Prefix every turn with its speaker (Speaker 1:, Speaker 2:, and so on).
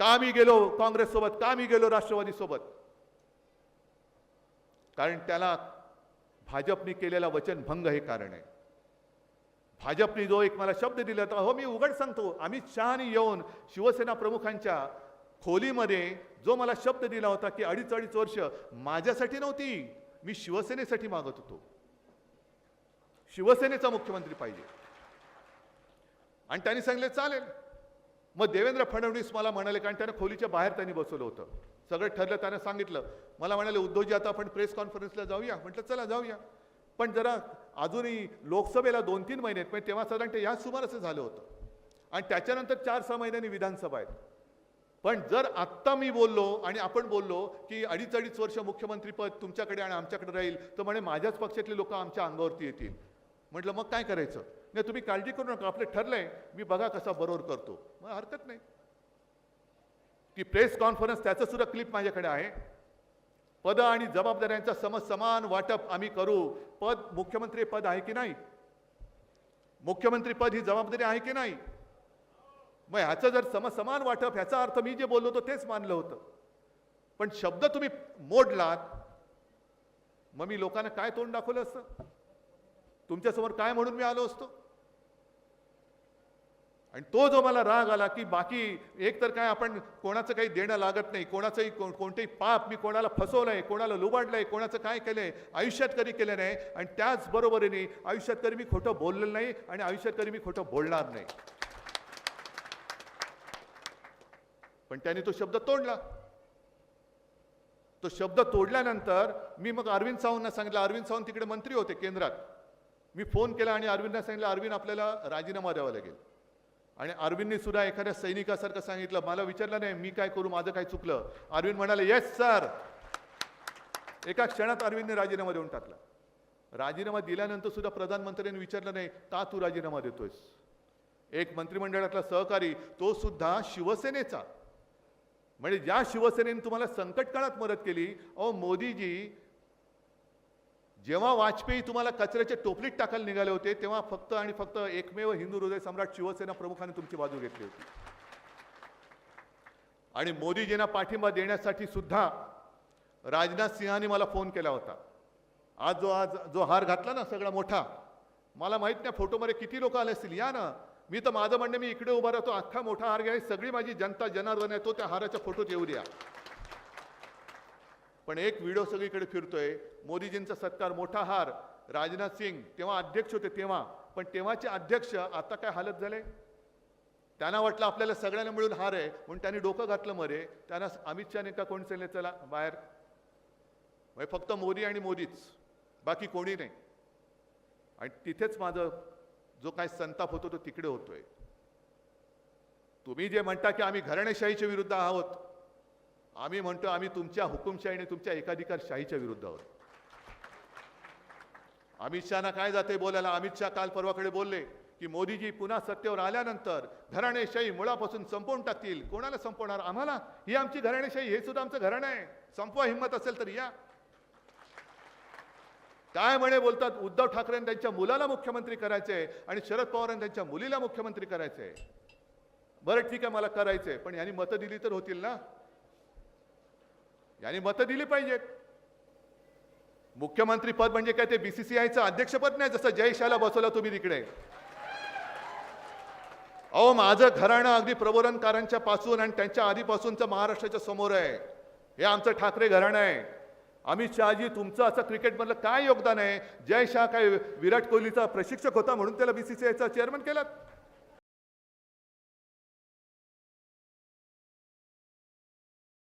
Speaker 1: का मी गेलो काँग्रेससोबत का मी गेलो राष्ट्रवादीसोबत? कारण त्याला भाजपने केलेला वचनभंग हे कारण आहे. भाजपने जो एक मला शब्द दिला होता हो मी उघड सांगतो अमित शहाने येऊन शिवसेना प्रमुखांच्या खोलीमध्ये जो मला शब्द दिला होता की अडीच अडीच वर्ष माझ्यासाठी नव्हती मी शिवसेनेसाठी मागत होतो. शिवसेनेचा मुख्यमंत्री पाहिजे. आणि त्यांनी सांगितले चालेल. मग देवेंद्र फडणवीस मला म्हणाले कारण त्यानं खोलीच्या बाहेर त्यांनी बसवलं होतं. सगळं ठरलं त्यानं सांगितलं. मला म्हणाले उद्धवजी आता आपण प्रेस कॉन्फरन्सला जाऊया. म्हटलं चला जाऊया. पण जरा अजूनही लोकसभेला दोन तीन महिने आहेत म्हणजे तेव्हा साधारणतः या सुमारास झालं होतं. आणि त्याच्यानंतर चार सहा महिन्यांनी विधानसभा आहेत. पण जर आत्ता मी बोललो आणि आपण बोललो की अडीच अडीच वर्ष मुख्यमंत्रीपद तुमच्याकडे आणि आमच्याकडे राहील तर म्हणे माझ्याच पक्षातले लोक आमच्या अंगावरती येतील. म्हटलं मग काय करायचं? नाही तुम्ही काळजी करू नका आपलं ठरलंय मी बघा कसा बरोबर करतो. मग हरकत नाही. ती प्रेस कॉन्फरन्स त्याचं सुद्धा क्लिप माझ्याकडे आहे. पद आणि जबाबदाऱ्यांचा सम समान वाटप आम्ही करू. पद मुख्यमंत्री पद आहे की नाही? मुख्यमंत्री पद ही जबाबदारी आहे की नाही? मग ह्याचं जर समसमान वाटप ह्याचा अर्थ मी जे बोललो होतो तेच मानलं होतं. पण शब्द तुम्ही मोडलात मग मी लोकांना काय तोंड दाखवलं असतं? तुमच्यासमोर काय म्हणून मी आलो असतो? आणि तो जो मला राग आला की बाकी एक तर काय आपण कोणाचं काही देणं लागत नाही कोणाचंही को- कोणतेही पाप मी कोणाला फसवलंय कोणाला लुबाडलंय कोणाचं काय केलंय आयुष्यात कधी केलं नाही आणि त्याचबरोबरीने आयुष्यात कधी मी खोटं बोललेलं नाही आणि आयुष्यात कधी मी खोटं बोलणार नाही. पण त्याने तो शब्द तोडला. तो शब्द तोडल्यानंतर मी मग अरविंद सावंतना सांगितलं अरविंद सावंत तिकडे मंत्री होते केंद्रात. मी फोन केला आणि अरविंदना सांगितलं अरविंद आपल्याला राजीनामा द्यावा लागेल. आणि अरविंदने सुद्धा एखाद्या सैनिकासारखं सांगितलं मला विचारलं नाही मी काय करू माझं काय चुकलं? अरविंद म्हणाले येस सर एका क्षणात अरविंदने राजीनामा देऊन टाकला. राजीनामा दिल्यानंतर सुद्धा प्रधानमंत्र्यांनी विचारलं नाही का तू राजीनामा देतोयस? एक मंत्रिमंडळातला सहकारी तो सुद्धा शिवसेनेचा. म्हणजे ज्या शिवसेनेने तुम्हाला संकट काळात मदत केली अहो मोदीजी जेव्हा वाजपेयी तुम्हाला कचऱ्याच्या टोपलीत टाकायला निघाले होते तेव्हा फक्त आणि फक्त एकमेव हिंदू हृदय सम्राट शिवसेना प्रमुखाने तुमची बाजू घेतली होती. आणि मोदीजींना पाठिंबा देण्यासाठी सुद्धा राजनाथ सिंहाने मला फोन केला होता. आज जो आज जो हार घातला ना सगळा मोठा मला माहीत नाही फोटोमध्ये किती लोक आले असतील. या ना मी तर माझं म्हणणं मी इकडे उभा राहतो अख्खा मोठा हार घ्या सगळी माझी जनता जनार्दन आहे तो त्या हाराच्या फोटोत येऊ द्या. पण एक व्हिडिओ सगळीकडे फिरतोय. मोदीजींचा सत्कार मोठा हार. राजनाथ सिंग तेव्हा अध्यक्ष होते तेव्हा. पण तेव्हाचे अध्यक्ष आता काय हालत झाले? त्यांना वाटलं आपल्याला सगळ्यांना मिळून हार आहे. म्हणून त्यांनी डोकं घातलं मरे. त्यांना अमित शहाने का कोण चालले? चला बाहेर. म्हणजे फक्त मोदी आणि मोदीच. बाकी कोणी नाही. आणि तिथेच माझं जो काय संताप होतो तो तिकडे होतोय. तुम्ही जे म्हणता की आम्ही घराणेशाहीच्या विरुद्ध आहोत आम्ही म्हणतो आम्ही तुमच्या हुकुमशाही आणि तुमच्या एकाधिकारशाहीच्या विरुद्ध आहोत अमित शहाना काय जाते बोलायला? अमित शहा काल परवाकडे बोलले की मोदीजी पुन्हा सत्तेवर आल्यानंतर घराणेशाही मुळापासून संपवून टाकतील. कोणाला संपवणार? आम्हाला? ही आमची घराणेशाही हे सुद्धा आमचं घराणं आहे. संपवा हिंमत असेल तर या. काय म्हणे बोलतात? उद्धव ठाकरे त्यांच्या मुलाला मुख्यमंत्री करायचे आणि शरद पवारांनी त्यांच्या मुलीला मुख्यमंत्री करायचे बरं ठीक आहे मला करायचंय. पण यांनी मतं दिली तर होतील ना? यांनी मतं दिली पाहिजेत. मुख्यमंत्री पद म्हणजे काय ते बीसीसीआयचं अध्यक्षपद नाही जसं जयशाला बसवलं तुम्ही तिकडे. अहो माझं घराणं अगदी प्रबोधनकारांच्या पासून आणि त्यांच्या आधीपासूनचं महाराष्ट्राच्या समोर आहे. हे आमचं ठाकरे घराणं आहे. अमित शहाजी तुमचं असं क्रिकेटमधलं काय योगदान आहे? जय शाह काय विराट कोहलीचा प्रशिक्षक होता म्हणून त्याला बीसीसीआयचा चेअरमन केलात